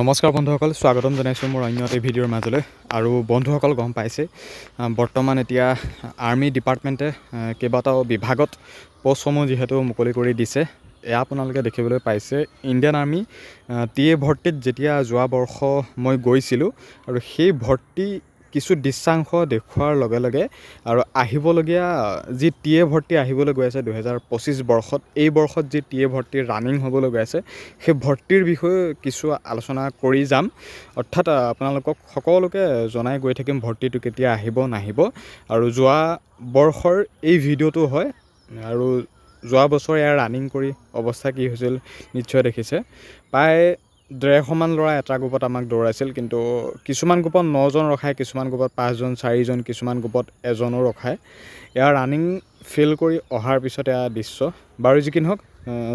নমস্কাৰ বন্ধুসকল, স্বাগতম জনাইছোঁ মোৰ অন্য এটা ভিডিঅ'ৰ মাজলৈ। আৰু বন্ধুসকল গম পাইছে বৰ্তমান এতিয়া আৰ্মি ডিপাৰ্টমেণ্টে কেইবাটাও বিভাগত পষ্টসমূহ যিহেতু মুকলি কৰি দিছে। এয়া আপোনালোকে দেখিবলৈ পাইছে, ইণ্ডিয়ান আৰ্মি টি এ ভৰ্তিত যেতিয়া যোৱা বৰ্ষ মই গৈছিলোঁ, আৰু সেই ভৰ্তি কিছু দৃশ্যাংশ দেখুওৱাৰ লগে লগে আৰু আহিবলগীয়া যি টি এ ভৰ্তি আহিবলৈ গৈ আছে দুহেজাৰ পঁচিছ বৰ্ষত এই বৰ্ষত যি টি এ ভৰ্তি ৰানিং হ'বলৈ গৈ আছে সেই ভৰ্তিৰ বিষয়ে কিছু আলোচনা কৰি যাম। অৰ্থাৎ আপোনালোকক সকলোকে জনাই গৈ থাকিম ভৰ্তিটো কেতিয়া আহিব নাহিব। আৰু যোৱা বৰ্ষৰ এই ভিডিঅ'টো হয় আৰু যোৱা বছৰ ইয়াৰ ৰানিং কৰি অৱস্থা কি হৈছিল নিশ্চয় দেখিছে। প্ৰায় ডেৰশমান ল'ৰা এটা গ্ৰুপত আমাক দৌৰাইছিল কিন্তু কিছুমান গ্ৰুপত নজন ৰখায় কিছুমান গ্ৰুপত পাঁচজন চাৰিজন কিছুমান গ্ৰুপত এজনো ৰখায়। এয়া ৰানিং ফেইল কৰি অহাৰ পিছত এয়া দৃশ্য বাৰু যি কি নহওক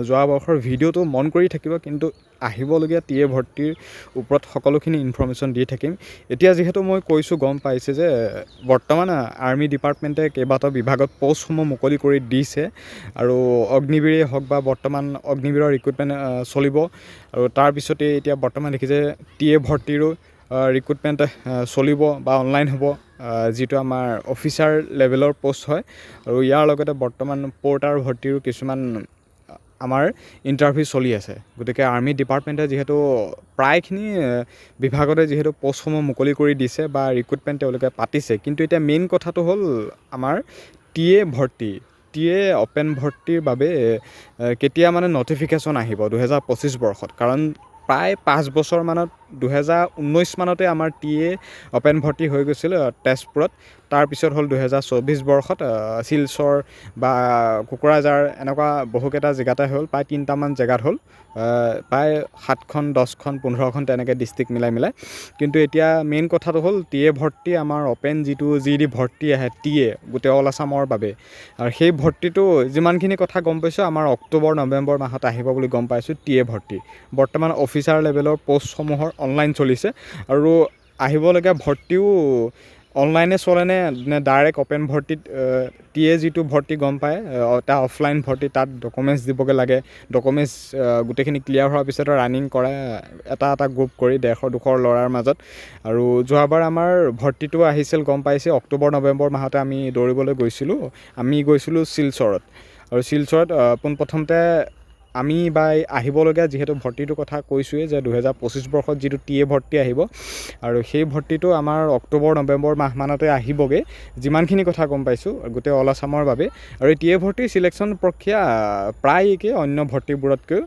যোৱা বৰ্ষৰ ভিডিঅ'টো মন কৰি থাকিব, কিন্তু আহিবলগীয়া টি এ ভৰ্তিৰ ওপৰত সকলোখিনি ইনফৰ্মেশ্যন দি থাকিম। এতিয়া যিহেতু মই কৈছোঁ, গম পাইছে যে বৰ্তমান আৰ্মি ডিপাৰ্টমেণ্টে কেইবাটাও বিভাগত পষ্টসমূহ মুকলি কৰি দিছে আৰু অগ্নিবীৰেই হওক বা বৰ্তমান অগ্নিবীৰৰ ৰিক্ৰুটমেণ্ট চলিব। আৰু তাৰপিছতে এতিয়া বৰ্তমান দেখিছে টি এ ভৰ্তিৰো ৰিক্ৰুটমেণ্ট চলিব বা অনলাইন হ'ব যিটো আমাৰ অফিচাৰ লেভেলৰ পষ্ট হয়। আৰু ইয়াৰ লগতে বৰ্তমান পৰ্টাৰ ভৰ্তিৰো কিছুমান আমাৰ ইণ্টাৰভিউ চলি আছে। গতিকে আৰ্মি ডিপাৰ্টমেণ্টে যিহেতু প্ৰায়খিনি বিভাগতে যিহেতু পষ্টসমূহ মুকলি কৰি দিছে বা ৰিক্ৰুটমেণ্ট তেওঁলোকে পাতিছে। কিন্তু এতিয়া মেইন কথাটো হ'ল আমাৰ টি এ ভৰ্তি। টি এ অ'পেন ভৰ্তিৰ বাবে কেতিয়া মানে নটিফিকেশ্যন আহিব দুহেজাৰ পঁচিছ বৰ্ষত? কাৰণ প্ৰায় পাঁচ বছৰমানত দুহেজাৰ ঊনৈছ মানতে আমাৰ টি এ অ'পেন ভৰ্তি হৈ গৈছিল তেজপুৰত। তাৰপিছত হ'ল দুহেজাৰ চৌবিছ বৰ্ষত শিলচৰ বা কোকৰাঝাৰ এনেকুৱা বহুকেইটা জেগাতে হ'ল, প্ৰায় তিনিটামান জেগাত হ'ল প্ৰায় সাতখন, দহখন, পোন্ধৰখন তেনেকৈ ডিষ্ট্ৰিক্ট মিলাই মিলাই। কিন্তু এতিয়া মেইন কথাটো হ'ল, টি এ ভৰ্তি, আমাৰ অ'পেন যিটো, যি দি ভৰ্তি আহে, টি এ, গোটেই অল আছামৰ বাবে। আৰু সেই ভৰ্তিটো, যিমানখিনি কথা গম পাইছোঁ, আমাৰ অক্টোবৰ, নৱেম্বৰ মাহত আহিব বুলি গম পাইছোঁ, টি এ ভৰ্তি। বৰ্তমান অফিচাৰ লেভেলৰ পষ্টসমূহৰ অনলাইন চলিছে। আৰু আহিবলগীয়া ভৰ্তিও অনলাইনে চলেনে নে ডাইৰেক্ট অ'পেন ভৰ্তিত টি এ যিটো ভৰ্তি গম পায় এটা অফলাইন ভৰ্তি তাত ডকুমেণ্টছ দিবগৈ লাগে। ডকুমেণ্টছ গোটেইখিনি ক্লিয়াৰ হোৱাৰ পিছত ৰানিং কৰে এটা এটা গ্ৰুপ কৰি ডেৰশ দুশ ল'ৰাৰ মাজত। আৰু যোৱাবাৰ আমাৰ ভৰ্তিটো আহিছিল গম পাইছে অক্টোবৰ নৱেম্বৰ মাহতে আমি দৌৰিবলৈ গৈছিলোঁ। আমি গৈছিলোঁ শিলচৰত। আৰু শিলচৰত পোনপ্ৰথমতে আমি বা আহিবলগীয়া যিহেতু ভৰ্তিটোৰ কথা কৈছোঁৱেই যে দুহেজাৰ পঁচিছ বৰ্ষত যিটো টি এ ভৰ্তি আহিব আৰু সেই ভৰ্তিটো আমাৰ অক্টোবৰ, নৱেম্বৰ মাহমানতে আহিবগৈ, যিমানখিনি কথা গম পাইছোঁ গোটেই অল আছামৰ বাবে। আৰু টি এ ভৰ্তিৰ চিলেকশ্যন প্ৰক্ৰিয়া প্ৰায় একেই, অন্য ভৰ্তিবোৰতকৈ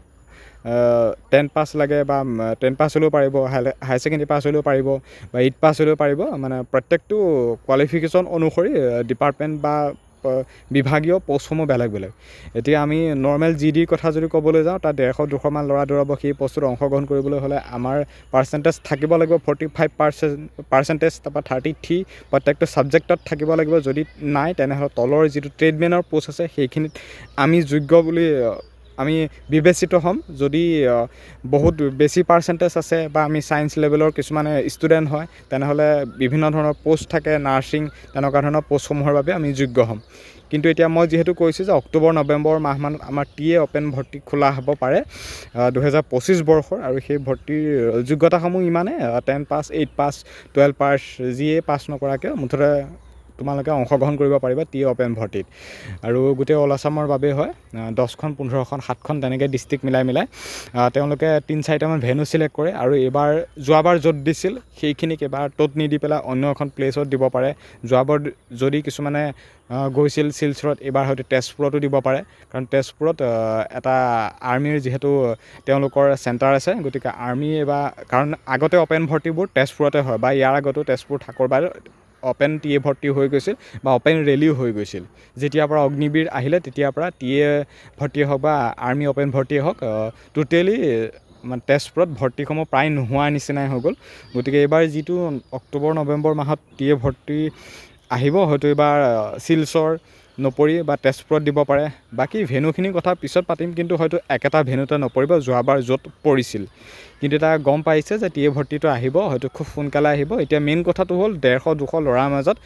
টেন পাছ লাগে বা টেন পাছ হ'লেও পাৰিব, হাই হাই ছেকেণ্ডেৰী পাছ হ'লেও পাৰিব বা এইট পাছ হ'লেও পাৰিব। মানে প্ৰত্যেকটো কোৱালিফিকেশ্যন অনুসৰি ডিপাৰ্টমেণ্ট বা বিভাগীয় পষ্টসমূহ বেলেগ বেলেগ। এতিয়া আমি নৰ্মেল জি ডিৰ কথা যদি ক'বলৈ যাওঁ তাত ডেৰশ দুশমান ল'ৰা দৌৰাব সেই পষ্টত অংশগ্ৰহণ কৰিবলৈ হ'লে আমাৰ পাৰ্চেণ্টেজ থাকিব লাগিব ফৰ্টি ফাইভ পাৰ্চেণ্ট পাৰ্চেণ্টেজ তাৰপৰা থাৰ্টি থ্ৰী প্ৰত্যেকটো ছাবজেক্টত থাকিব লাগিব। যদি নাই তেনেহ'লে তলৰ যিটো ট্ৰেডমেনৰ পষ্ট আছে সেইখিনিত আমি যোগ্য বুলি আমি বিবেচিত হ'ম। যদি বহুত বেছি পাৰ্চেণ্টেজ আছে বা আমি ছায়েঞ্চ লেভেলৰ কিছুমানে ষ্টুডেণ্ট হয়, তেনেহ'লে বিভিন্ন ধৰণৰ পষ্ট থাকে নাৰ্ছিং তেনেকুৱা ধৰণৰ পষ্টসমূহৰ বাবে আমি যোগ্য হ'ম। কিন্তু এতিয়া মই যিহেতু কৈছোঁ যে অক্টোবৰ, নৱেম্বৰ মাহমানত আমাৰ টি এ অ'পেন ভৰ্তি খোলা হ'ব পাৰে দুহেজাৰ পঁচিছ বৰ্ষৰ আৰু সেই ভৰ্তিৰ যোগ্যতাসমূহ ইমানেই ten pass eight pass twelve pass যিয়ে পাছ নকৰাকৈ মুঠতে তোমালোকে অংশগ্ৰহণ কৰিব পাৰিবা টি অ'পেন ভৰ্তিত। আৰু গোটেই অল আছামৰ বাবেই হয় দহখন পোন্ধৰখন সাতখন তেনেকৈ ডিষ্ট্ৰিক্ট মিলাই মিলাই তেওঁলোকে তিনি চাৰিটামান ভেনু চিলেক্ট কৰে আৰু এইবাৰ যোৱাবাৰ য'ত দিছিল সেইখিনিক এইবাৰ ত'ত নিদি পেলাই অন্য এখন প্লেচত দিব পাৰে। যোৱাবাৰ যদি কিছুমানে গৈছিল শিলচৰত এইবাৰ হয়তো তেজপুৰতো দিব পাৰে। কাৰণ তেজপুৰত এটা আৰ্মীৰ যিহেতু তেওঁলোকৰ চেণ্টাৰ আছে গতিকে আৰ্মি এইবাৰ কাৰণ আগতে অ'পেন ভৰ্তিবোৰ তেজপুৰতে হয় বা ইয়াৰ আগতো তেজপুৰ ঠাকুৰবাৰ অ'পেন টি এ ভৰ্তি হৈ গৈছিল বা অ'পেন ৰেলীও হৈ গৈছিল। যেতিয়াৰ পৰা অগ্নিবীৰ আহিলে তেতিয়াৰ পৰা টি এ ভৰ্তিয়ে হওক বা আৰ্মি অ'পেন ভৰ্তিয়ে হওক টোটেলি মানে তেজপুৰত ভৰ্তিসমূহ প্ৰায় নোহোৱাৰ নিচিনাই হৈ গ'ল। গতিকে এইবাৰ যিটো অক্টোবৰ নৱেম্বৰ মাহত টি এ ভৰ্তি আহিব হয়তো এইবাৰ শিলচৰ নপৰি বা তেজপুৰত দিব পাৰে। বাকী ভেনুখিনিৰ কথা পিছত পাতিম, কিন্তু হয়তো একেটা ভেনুতে নপৰিব যোৱাবাৰ য'ত পৰিছিল। কিন্তু এটা গম পাইছে যে টি এ ভৰ্তিটো আহিব, হয়তো খুব সোনকালে আহিব। এতিয়া মেইন কথাটো হ'ল ডেৰশ, দুশ ল'ৰাৰ মাজত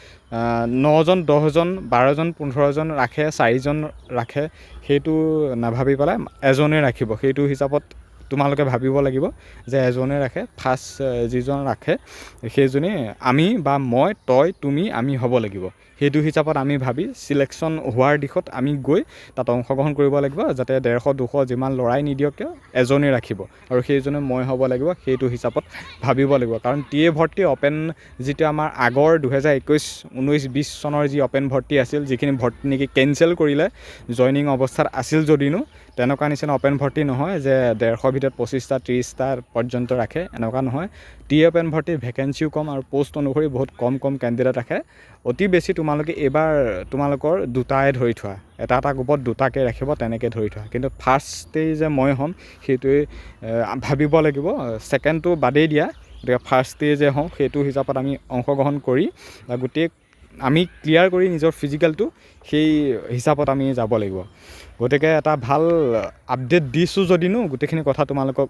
নজন, দহজন, বাৰজন, পোন্ধৰজন ৰাখে, চাৰিজন ৰাখে, সেইটো নাভাবি পেলাই এজনে ৰাখিব। সেইটো হিচাপত তোমালোকে ভাবিব লাগিব যে এজনে ৰাখে ফাৰ্ষ্ট যিজন ৰাখে সেইজনে আমি বা মই তই তুমি আমি হ'ব লাগিব। সেইটো হিচাপত আমি ভাবি চিলেকশ্যন হোৱাৰ দিশত আমি গৈ তাত অংশগ্ৰহণ কৰিব লাগিব যাতে ডেৰশ দুশ যিমান ল'ৰাই নিদিয়ক কিয় এজনেই ৰাখিব আৰু সেইজনে মই হ'ব লাগিব সেইটো হিচাপত ভাবিব লাগিব। কাৰণ টি এ ভৰ্তি অ'পেন যিটো আমাৰ আগৰ দুহেজাৰ একৈছ ঊনৈছ বিছ চনৰ যি অ'পেন ভৰ্তি আছিল যিখিনি ভৰ্তি নেকি কেঞ্চেল কৰিলে জইনিং অৱস্থাত আছিল যদিনো তেনেকুৱা নিচিনা অ'পেন ভৰ্তি নহয় যে ডেৰশৰ ভিতৰত পঁচিছটা, ত্ৰিছটা পৰ্যন্ত ৰাখে, এনেকুৱা নহয়। টি অ'পেন ভৰ্তিৰ ভেকেঞ্চিও কম আৰু প'ষ্ট অনুসৰি বহুত কম কম কেণ্ডিডেট ৰাখে। অতি বেছি তোমালোকে এইবাৰ তোমালোকৰ দুটাই ধৰি থোৱা। এটা এটা গ্ৰুপত দুটাকৈ ৰাখিব, তেনেকৈ ধৰি থোৱা। কিন্তু ফাৰ্ষ্টেই যে মই হ'ম, সেইটোৱে ভাবিব লাগিব। ছেকেণ্ডটো বাদেই দিয়া। গতিকে ফাৰ্ষ্টেই যে হওঁ সেইটো হিচাপত আমি অংশগ্ৰহণ কৰি গোটেই, আমি ক্লিয়াৰ কৰি নিজৰ ফিজিকেলটো সেই হিচাপত আমি যাব লাগিব। গতিকে এটা ভাল আপডেট দিছোঁ যদিনো গোটেইখিনি কথা তোমালোকক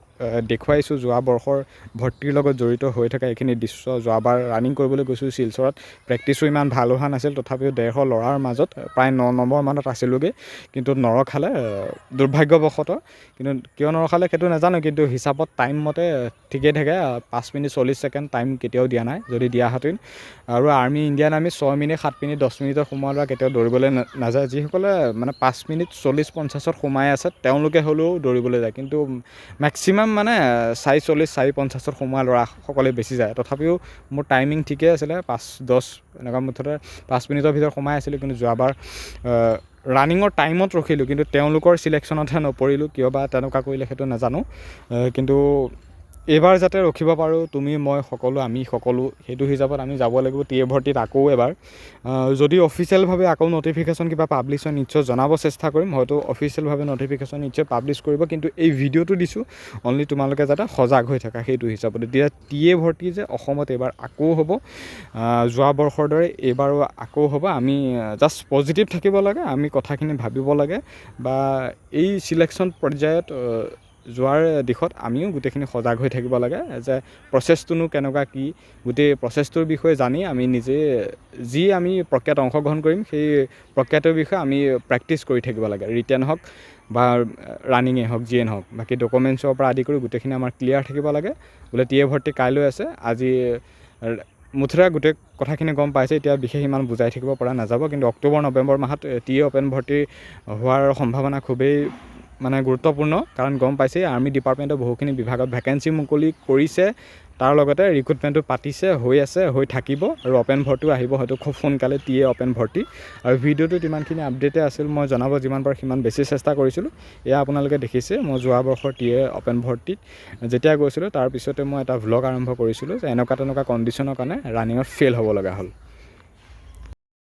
দেখুৱাইছোঁ। যোৱা বৰ্ষৰ ভৰ্তিৰ লগত জড়িত হৈ থকা এইখিনি দৃশ্য যোৱাবাৰ ৰানিং কৰিবলৈ গৈছোঁ শিলচৰত। প্ৰেক্টিছো ইমান ভাল হোৱা নাছিল তথাপিও ডেৰশ ল'ৰাৰ মাজত প্ৰায় ন নম্বৰ মানত আছিলোঁগৈ। কিন্তু নৰখালে দুৰ্ভাগ্যবশতঃ। কিন্তু কিয় নৰখালে সেইটো নাজানো কিন্তু হিচাপত টাইম মতে ঠিকেই থাকে পাঁচ মিনিট চল্লিছ ছেকেণ্ড টাইম কেতিয়াও দিয়া নাই যদি দিয়াহেঁতেন আৰু আৰ্মি ইণ্ডিয়ান আৰ্মি ছয় মিনিট সাত মিনিট দহ মিনিটৰ সময় লোৱা কেতিয়াও দৌৰিবলৈ নাযায়। যিসকলে মানে পাঁচ মিনিট চল্লিছ পঞ্চাছত সোমাই আছে, তেওঁলোকে হ'লেও দৌৰিবলৈ যায়। কিন্তু মেক্সিমাম মানে চাৰি চল্লিছ চাৰি পঞ্চাছত সোমোৱা ল'ৰাসকলে বেছি যায়। তথাপিও মোৰ টাইমিং ঠিকেই আছিলে, পাঁচ, দহ, এনেকুৱা মুঠতে পাঁচ মিনিটৰ ভিতৰত সোমাই আছিলোঁ, কিন্তু যোৱাবাৰ ৰানিঙৰ টাইমত ৰখিলোঁ, কিন্তু তেওঁলোকৰ চিলেকশ্যনতহে নপৰিলোঁ কিয় বা তেনেকুৱা কৰিলে সেইটো নাজানো। কিন্তু এইবাৰ যাতে ৰখিব পাৰোঁ, তুমি, মই, সকলো, আমি সকলো, সেইটো হিচাপত আমি যাব লাগিব, টি এ ভৰ্তিত আকৌ এবাৰ। যদি অফিচিয়েলভাৱে আকৌ নটিফিকেশ্যন কিবা পাব্লিছ হয়, নিশ্চয় জনাব চেষ্টা কৰিম। হয়তো অফিচিয়েলভাৱে নটিফিকেশ্যন নিশ্চয় পাব্লিছ কৰিব, কিন্তু এই ভিডিঅ'টো দিছোঁ। অনলি তোমালোকে যাতে সজাগ হৈ থাকা, সেইটো হিচাপত। এতিয়া টি এ ভৰ্তি যে অসমত এইবাৰ আকৌ হ'ব যোৱা বৰ্ষৰ দৰে এইবাৰো আকৌ হ'ব। আমি জাষ্ট পজিটিভ থাকিব লাগে, আমি কথাখিনি ভাবিব লাগে। বা এই চিলেকশ্যন পৰ্যায়ত যোৱাৰ দিশত আমিও গোটেইখিনি সজাগ হৈ থাকিব লাগে যে প্ৰচেছটোনো কেনেকুৱা কি গোটেই প্ৰচেছটোৰ বিষয়ে জানি আমি নিজে যি আমি প্ৰক্ৰিয়াত অংশগ্ৰহণ কৰিম সেই প্ৰক্ৰিয়াটোৰ বিষয়ে আমি প্ৰেক্টিছ কৰি থাকিব লাগে। ৰিটেন হওক বা ৰানিঙেই হওক যিয়ে নহওক বাকী ডকুমেণ্টছৰ পৰা আদি কৰি গোটেইখিনি আমাৰ ক্লিয়াৰ থাকিব লাগে। বোলে টি এ ভৰ্তি কাইলৈ আছে আজি মুঠতে গোটেই কথাখিনি গম পাইছে এতিয়া বিশেষ ইমান বুজাই থাকিব পৰা নাযাব কিন্তু অক্টোবৰ নৱেম্বৰ মাহত টি এ অ'পেন ভৰ্তি হোৱাৰ সম্ভাৱনা খুবেই মানে গুৰুত্বপূৰ্ণ, কাৰণ গম পাইছেই আৰ্মি ডিপাৰ্টমেণ্টৰ বহুখিনি বিভাগত ভেকেঞ্চি মুকলি কৰিছে। তাৰ লগতে ৰিক্ৰুটমেণ্টটো পাতিছে, হৈ আছে, হৈ থাকিব, আৰু অ'পেন ভৰ্তিও আহিব, হয়তো খুব সোনকালে টি এ অ'পেন ভৰ্তি। আৰু ভিডিঅ'টোত ইমানখিনি আপডেটে আছিল, মই জনাব যিমান পাৰোঁ সিমান বেছি চেষ্টা কৰিছিলোঁ। এয়া আপোনালোকে দেখিছে, মই যোৱা বৰ্ষৰ টি এ অ'পেন ভৰ্তিত। যেতিয়া গৈছিলোঁ, তাৰপিছতে মই এটা ভ্লগ আৰম্ভ কৰিছিলোঁ যে এনেকুৱা তেনেকুৱা কণ্ডিশ্যনৰ কাৰণে ৰানিঙত ফেইল হ'ব লগা হ'ল।